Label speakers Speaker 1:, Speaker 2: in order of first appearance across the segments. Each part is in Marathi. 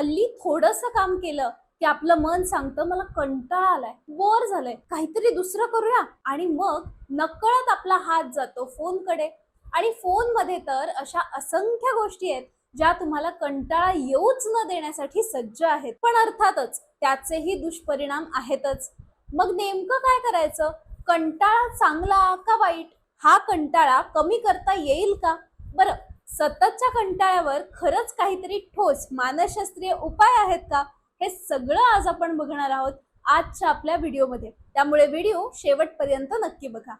Speaker 1: हल्ली थोडस काम केलं की आपलं मन सांगतं मला कंटाळा आलाय बोर झालंय काहीतरी दुसरं करूया. आणि मग नकळत आपला हात जातो फोनकडे. आणि फोनमध्ये तर अशा असंख्य गोष्टी आहेत ज्या तुम्हाला कंटाळा येऊच न देण्यासाठी सज्ज आहेत. पण अर्थातच त्याचेही दुष्परिणाम आहेतच. मग नेमकं काय करायचं? कंटाळा चांगला का वाईट? हा कंटाळा कमी करता येईल का? बरं सततच्या कंटाळ्यावर खरंच काहीतरी ठोस मानसशास्त्रीय उपाय आहेत का? हे सगळं आज आपण बघणार आहोत आजच्या आपल्या व्हिडिओमध्ये. त्यामुळे व्हिडिओ शेवटपर्यंत नक्की बघा.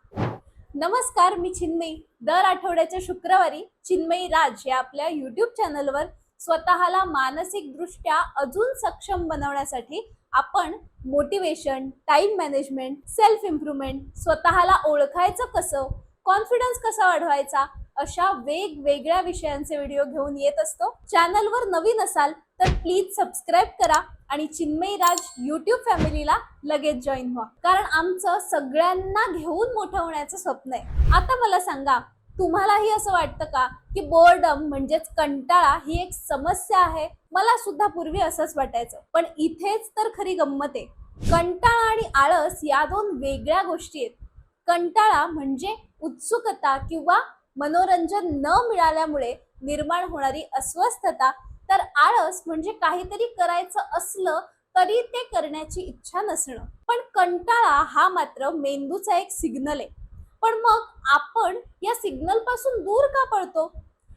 Speaker 1: नमस्कार मी चिन्मयी. दर आठवड्याच्या शुक्रवारी चिन्मयी राज या आपल्या युट्यूब चॅनलवर स्वतःला मानसिकदृष्ट्या अजून सक्षम बनवण्यासाठी आपण motivation time management self improvement स्वतःला ओळखायचं कसं कॉन्फिडन्स कसा वाढवायचा अशा वेगवेगळ्या विषयांचे व्हिडिओ घेऊन येत असतो. चॅनलवर नवीन असाल तर प्लीज सबस्क्राईब करा आणि चिन्मयी राज युट्यूब फॅमिलीला लगेच जॉईन व्हा. कारण आमचं सगळ्यांना घेऊन मोठं होण्याचं स्वप्न आहे. आता मला सांगा तुम्हालाही असं वाटतं का की बोर्डम म्हणजेच कंटाळा ही एक समस्या आहे? मला सुद्धा पूर्वी असंच वाटायचं पण इथेच तर खरी गंमत आहे. कंटाळा आणि आळस या दोन वेगळ्या गोष्टी आहेत. कंटाळा म्हणजे उत्सुकता किंवा मनोरंजन न मिळाल्यामुळे निर्माण होणारी अस्वस्थता तर आळस म्हणजे काहीतरी करायचं असलं तरी ते करण्याची इच्छा नसणं. पण कंटाळा हा मात्र मेंदूचा एक सिग्नल आहे. पण मग आपण या सिग्नलपासून दूर का पळतो?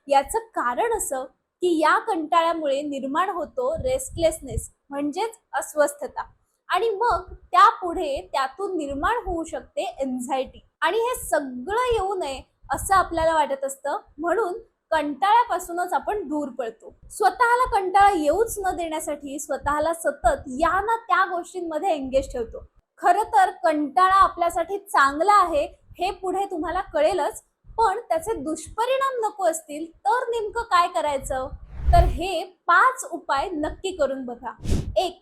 Speaker 1: याचं कारण असं की या कंटाळ्यामुळे निर्माण होतो रेस्टलेसनेस म्हणजेच अस्वस्थता. आणि मग त्यापुढे त्यातून निर्माण होऊ शकते एन्झायटी आणि हे सगळं येऊ नये असं आपल्याला वाटत असतं. म्हणून कंटाळ्यापासूनच आपण दूर पळतो. स्वतःला कंटाळा येऊच न देण्यासाठी स्वतःला सतत या ना त्या गोष्टींमध्ये एंगेज ठेवतो. खरं तर कंटाळा आपल्यासाठी चांगला आहे हे पुढे तुम्हाला कळेलच. पण त्याचे दुष्परिणाम नको असतील तर नेमकं काय करायचं? तर हे पाच उपाय नक्की करून बघा. एक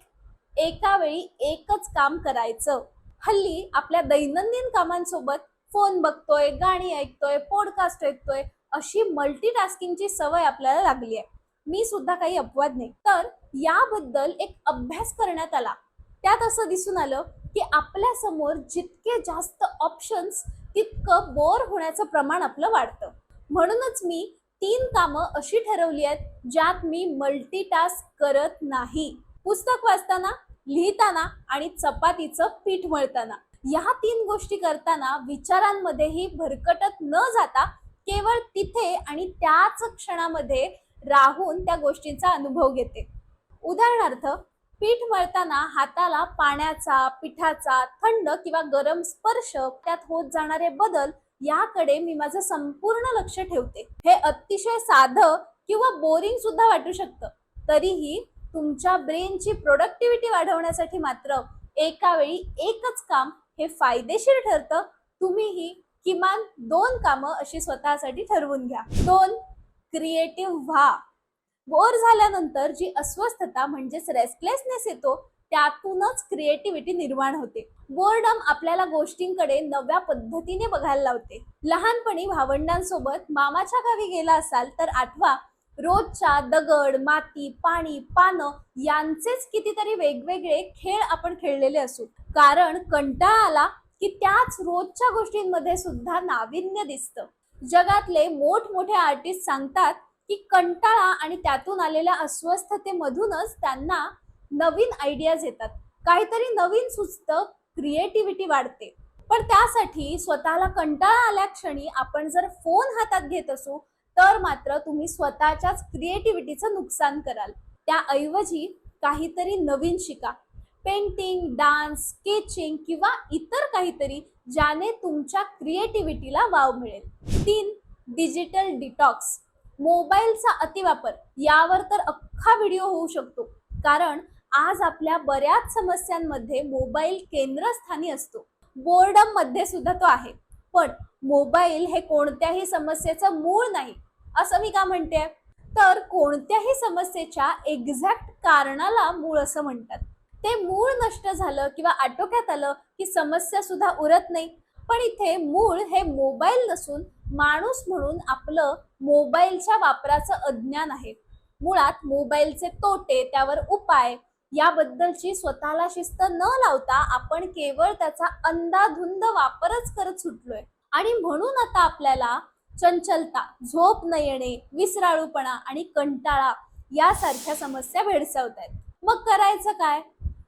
Speaker 1: एका वेळी एकच काम करायचं. हल्ली आपल्या दैनंदिन कामांसोबत फोन बघतोय गाणी ऐकतोय पॉडकास्ट ऐकतोय अशी मल्टीटास्किंगची सवय आपल्याला लागली आहे. मी सुद्धा काही अपवाद नाही. तर याबद्दल एक अभ्यास करण्यात आला. त्यात असं दिसून आलं की आपल्यासमोर जितके जास्त ऑप्शन्स तितकं बोर होण्याचं प्रमाण आपलं वाढतं. म्हणूनच मी तीन कामं अशी ठरवली आहेत ज्यात मी मल्टीटास्क करत नाही. पुस्तक वाचताना लिहिताना आणि चपातीचं पीठ मळताना. या तीन गोष्टी करताना विचारांमध्येही भरकटत न जाता केवळ तिथे आणि त्याच क्षणामध्ये राहून त्या गोष्टींचा अनुभव घेते. उदाहरणार्थ पीठ मळताना हाताला पाण्याचा पिठाचा थंड किंवा गरम स्पर्श त्यात होत जाणारे बदल याकडे मी माझं संपूर्ण लक्ष ठेवते. हे अतिशय साधं किंवा बोरिंग सुद्धा वाटू शकतं. तरीही तुमच्या ब्रेनची प्रोडक्टिव्हिटी वाढवण्यासाठी मात्र एका वेळी एकच काम हे फायदेशीर ठरतं तुम्हीही किमान दोन कामं अशी स्वतःसाठी ठरवून घ्या. दोन क्रिएटिव्ह व्हा. बोर झाल्यानंतर जी अस्वस्थता म्हणजेच रेस्टलेसनेस येतो त्यातूनच क्रिएटिव्हिटी निर्माण होते. बोर्डम आपल्याला गोष्टींकडे नव्या पद्धतीने बघायला लावते. लहानपणी भावंडांसोबत मामाच्या गावी गेला असाल तर आठवा रोजच्या दगड माती पाणी पानं यांचेच कितीतरी वेगवेगळे खेळ आपण खेळलेले असू. कारण कंटाळा आला की त्याच रोजच्या गोष्टींमध्ये सुद्धा नाविन्य दिसतं. जगातले मोठमोठे आर्टिस्ट सांगतात की कंटाळा आणि त्यातून आलेल्या अस्वस्थतेमधूनच त्यांना नवीन आयडियाज येतात. काहीतरी नवीन सुचतं क्रिएटिव्हिटी वाढते. पण त्यासाठी स्वतःला कंटाळा आल्या क्षणी आपण जर फोन हातात घेत असू तर मात्र तुम्ही स्वतःच्याच क्रिएटिव्हिटीचं नुकसान कराल. त्याऐवजी काहीतरी नवीन शिका. पेंटिंग डान्स स्केचिंग किंवा इतर काहीतरी ज्याने तुमच्या क्रिएटिव्हिटीला वाव मिळेल. तीन डिजिटल डिटॉक्स मोबाईलचा अतिवापर. यावर तर अख्खा व्हिडिओ होऊ शकतो. कारण आज आपल्या बऱ्याच समस्यांमध्ये मोबाईल केंद्रस्थानी असतो. बोर्डममध्ये सुद्धा तो आहे. पण मोबाईल हे कोणत्याही समस्येचं मूळ नाही. असं मी का म्हणते तर कोणत्याही समस्येच्या एक्झॅक्ट कारणाला मूळ असं म्हणतात. ते मूळ नष्ट झालं किंवा आटोक्यात आलं की समस्या सुद्धा उरत नाही. पण इथे मूळ हे मोबाईल नसून माणूस म्हणून आपलं मोबाईलच्या वापराचं अज्ञान आहे. मुळात मोबाईलचे तोटे त्यावर उपाय याबद्दलची स्वतःला शिस्त न लावता आपण केवळ त्याचा अंधाधुंद वापरच करत सुटलोय. आणि म्हणून आता आपल्याला चंचलता झोप न येणे विसराळूपणा आणि कंटाळा यासारख्या समस्या भेडसावत आहेत मग करायचं काय?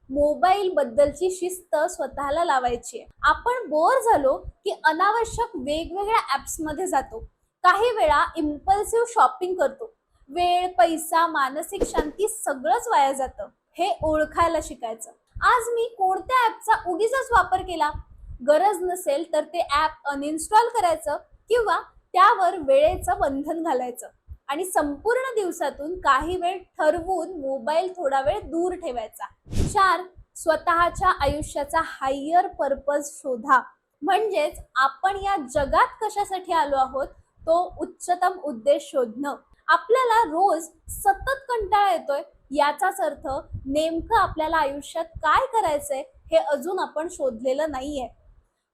Speaker 1: मोबाईल बद्दलची शिस्त स्वतःला लावायची आहे. आपण बोर झालो की अनावश्यक वेगवेगळ्या ऍप्समध्ये जातो. काही वेळा इम्पल्सिव्ह शॉपिंग करतो. वेळ पैसा मानसिक शांती सगळंच वाया जातं. हे ओळखायला शिकायचं. आज मी कोणत्या ऍपचा उगीच वापर केला? गरज नसेल तर ते ऍप अनइन्स्टॉल करायचं किंवा त्यावर वेळेचं बंधन घालायचं. आणि संपूर्ण दिवसातून काही वेळ ठरवून मोबाईल थोडा वेळ दूर ठेवायचा. चार स्वतःच्या आयुष्याचा हायर पर्पज शोधा. म्हणजेच आपण या जगात कशासाठी आलो आहोत तो उच्चतम उद्देश शोधणं. आपल्याला रोज सतत कंटाळा येतोय याचाच अर्थ नेमकं आपल्याला आयुष्यात काय करायचंय हे अजून आपण शोधलेलं नाहीये.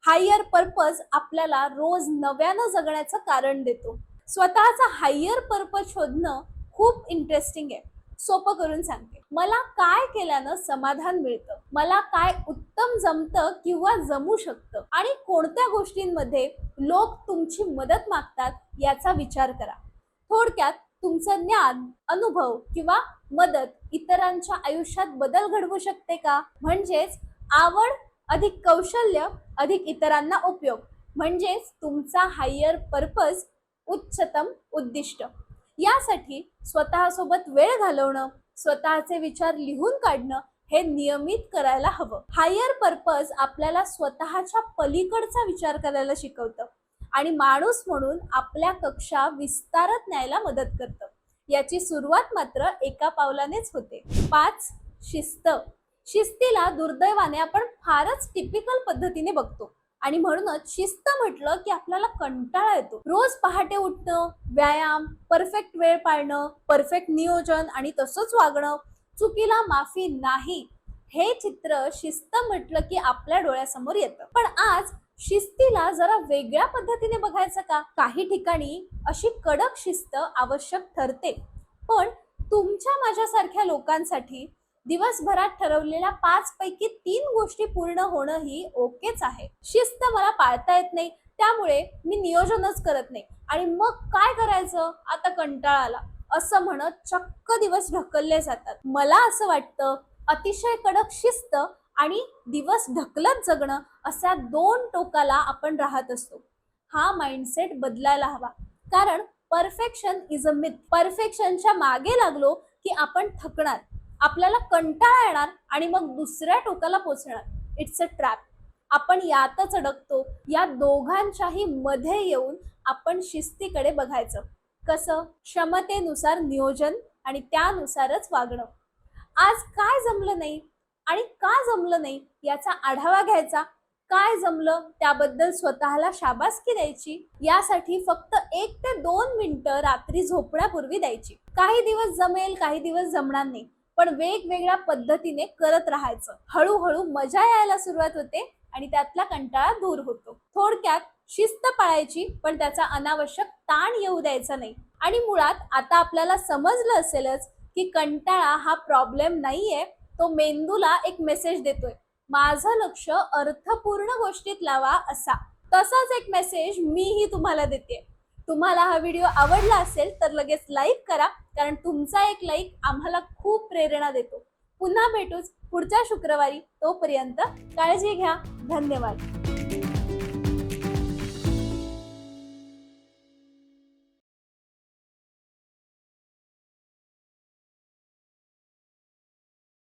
Speaker 1: हायर पर्पज आपल्याला रोज नव्यानं जगण्याचं कारण देतो. स्वतःचा हायर पर्पज शोधणं खूप इंटरेस्टिंग आहे. सोपं करून सांगते. मला काय केल्यानं समाधान मिळतं? मला काय उत्तम जमतं किंवा जमू शकतं? आणि कोणत्या गोष्टींमध्ये लोक तुमची मदत मागतात याचा विचार करा. थोडक्यात तुमचं ज्ञान अनुभव किंवा मदत इतरांच्या आयुष्यात बदल घडवू शकते का? म्हणजेच आवड अधिक कौशल्य अधिक इतरांना उपयोग. म्हणजेच तुमचा हायर पर्पज उच्चतम उद्दिष्ट. यासाठी स्वतःसोबत वेळ घालवणं स्वतःचे विचार लिहून काढणं हे नियमित करायला हवं. हायर पर्पज आपल्याला स्वतःच्या पलीकडचा विचार करायला शिकवतं आणि माणूस म्हणून आपल्या कक्षा विस्तारत न्यायला मदत करतं. याची सुरुवात मात्र एका पावलानेच होते. पाच शिस्त. शिस्तीला दुर्दैवाने आपण फारच टिपिकल पद्धतीने बघतो. आणि म्हणूनच शिस्त म्हटलं की आपल्याला कंटाळा येतो. रोज पहाटे उठणं व्यायाम परफेक्ट वेळ पाळणं परफेक्ट नियोजन आणि तसंच वागणं चुकीला माफी नाही. हे चित्र शिस्त म्हटलं की आपल्या डोळ्यासमोर येतं. पण आज शिस्तीला जरा वेगळ्या पद्धतीने बघायचं का? काही ठिकाणी अशी कडक शिस्त आवश्यक ठरते. पण तुमच्या माझ्यासारख्या लोकांसाठी दिवसभरात ठरवलेल्या पाच पैकी तीन गोष्टी पूर्ण होणं ही ओकेच आहे. शिस्त मला पाळता येत नाही त्यामुळे मी नियोजनच करत नाही. आणि मग काय करायचं? आता कंटाळा आला. असं म्हणत चक्क दिवस ढकलले जातात. मला असं वाटतं अतिशय कडक शिस्त आणि दिवस ढकलत जगणं अशा दोन टोकाला आपण राहत असतो. हा माइंडसेट बदलायला हवा. कारण परफेक्शन इज अ मिथ परफेक्शनच्या मागे लागलो की आपण थकणार. आपल्याला कंटाळा येणार आणि मग दुसऱ्या टोकाला पोचणार. इट्स अ ट्रॅप आपण यातच अडकतो. या दोघांच्याही मध्ये येऊन आपण शिस्तीकडे बघायचं. कसं? क्षमतेनुसार नियोजन आणि त्यानुसारच वागणं. आज काय जमलं नाही आणि का जमलं नाही याचा आढावा घ्यायचा. काय जमलं त्याबद्दल स्वतःला शाबासकी द्यायची. यासाठी फक्त एक ते दोन मिनिटं रात्री झोपण्यापूर्वी द्यायची. काही दिवस जमेल काही दिवस जमणार नाही. पण वेगवेगळ्या पद्धतीने करत राहायचं. हळूहळू मजा यायला सुरुवात होते आणि त्यातला कंटाळा दूर होतो. थोडक्यात शिस्त पाळायची पण त्याचा अनावश्यक ताण येऊ द्यायचा नाही. आणि मुळात आता आपल्याला समजलं असेलच की कंटाळा हा प्रॉब्लेम नाहीये तो मेंदूला एक मेसेज देतोय. माझं लक्ष अर्थपूर्ण गोष्टीत लावा असा. तसाच एक मेसेज मीही तुम्हाला देते तुम्हाला हा व्हिडिओ आवडला असेल तर लगेच लाईक करा कारण तुमचा एक लाईक आम्हाला खूप प्रेरणा देतो. पुन्हा भेटूच पुढच्या शुक्रवारी. तोपर्यंत काळजी घ्या. धन्यवाद.